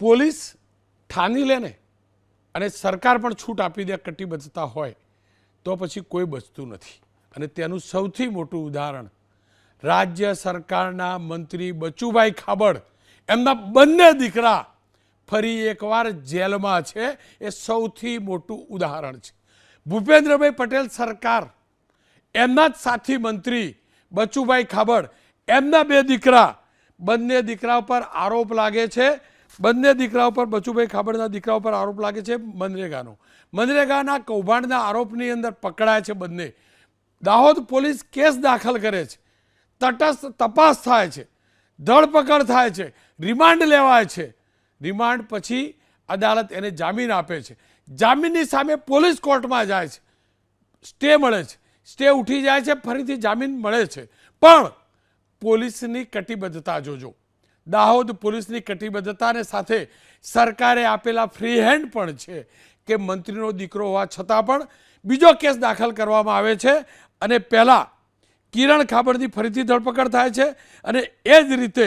Police ઠાની લે ને અને સરકાર પણ છૂટ આપી દે કટિબદ્ધતા હોય, તો પછી કોઈ બચતું નથી. અને તેનું સૌથી મોટું ઉદાહરણ, રાજ્ય સરકારના મંત્રી બચુભાઈ ખાબડ, એમના બંને દીકરા ફરી એકવાર જેલમાં છે, એ સૌથી મોટું ઉદાહરણ છે. ભૂપેન્દ્રભાઈ પટેલ સરકાર, એમના જ સાથી મંત્રી બચુભાઈ ખાબડ, એમના બે દીકરા, બંને દીકરા ઉપર આરોપ લાગે છે બંને દીકરા ઉપર બચુભાઈ ખાબડના દીકરા ઉપર આરોપ લાગે છે મનરેગાનો. મનરેગાના કૌભાંડના આરોપની અંદર પકડાય છે બંને. દાહોદ પોલીસ કેસ દાખલ કરે છે. તટસ્થ તપાસ થાય છે. ધરપકડ થાય છે. રિમાન્ડ લેવાય છે. રિમાન્ડ પછી અદાલત એને જામીન આપે છે. જામીનની સામે પોલીસ કોર્ટમાં જાય છે. સ્ટે મળે છે. સ્ટે ઉઠી જાય છે. ફરીથી જામીન મળે છે. પણ પોલીસની કટિબદ્ધતા જોજો. દાહોદ પોલીસની કટિબદ્ધતાને સાથે સરકારે આપેલા ફ્રી હેન્ડ પણ છે કે મંત્રીનો દીકરો હોવા છતાં પણ બીજો કેસ દાખલ કરવામાં આવે છે અને પહેલાં કિરણ ખાબડની ફરીથી ધરપકડ થાય છે અને એ જ રીતે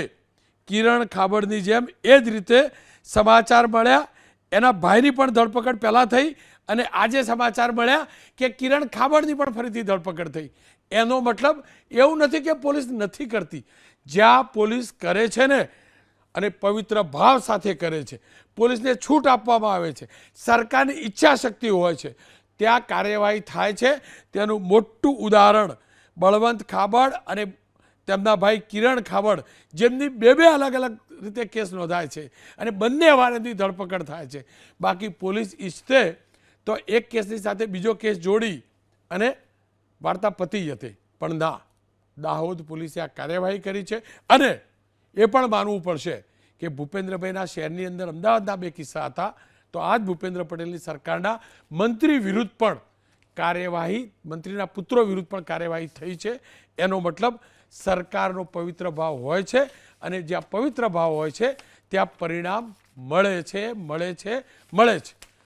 કિરણ ખાબડની જેમ એ જ રીતે સમાચાર મળ્યા. એના ભાઈની પણ ધરપકડ પહેલાં થઈ અને આજે સમાચાર મળ્યા કે કિરણ ખાબડની પણ ફરીથી ધરપકડ થઈ. એનો મતલબ એવું નથી કે પોલીસ નથી કરતી. જ્યાં પોલીસ કરે છે ને, અને પવિત્ર ભાવ સાથે કરે છે, પોલીસને છૂટ આપવામાં આવે છે, સરકારની ઈચ્છા શક્તિ હોય છે, ત્યાં કાર્યવાહી થાય છે. તેનું મોટું ઉદાહરણ બળવંત ખાબડ અને તેમના ભાઈ કિરણ ખાબડ, જેમની બે બે અલગ અલગ રીતે કેસ નોંધાય છે અને બંને વારેથી ધરપકડ થાય છે. બાકી પોલીસ ઈચ્છતે તો એક કેસની સાથે બીજો કેસ જોડી અને વાર્તા પતી જતી પણ ના, દાહોદ પોલીસે આ કાર્યવાહી કરી છે અને એ પણ માનવું પડશે કે ભૂપેન્દ્રભાઈના શહેરની અંદર અમદાવાદના બે કિસ્સા હતા, તો આ જ ભૂપેન્દ્ર પટેલની સરકારના મંત્રી વિરુદ્ધ પણ કાર્યવાહી, મંત્રીના પુત્રો વિરુદ્ધ પણ કાર્યવાહી થઈ છે. એનો મતલબ સરકારનો પવિત્ર ભાવ હોય છે અને જ્યાં પવિત્ર ભાવ હોય છે, ત્યાં પરિણામ મળે છે મળે છે મળે છે.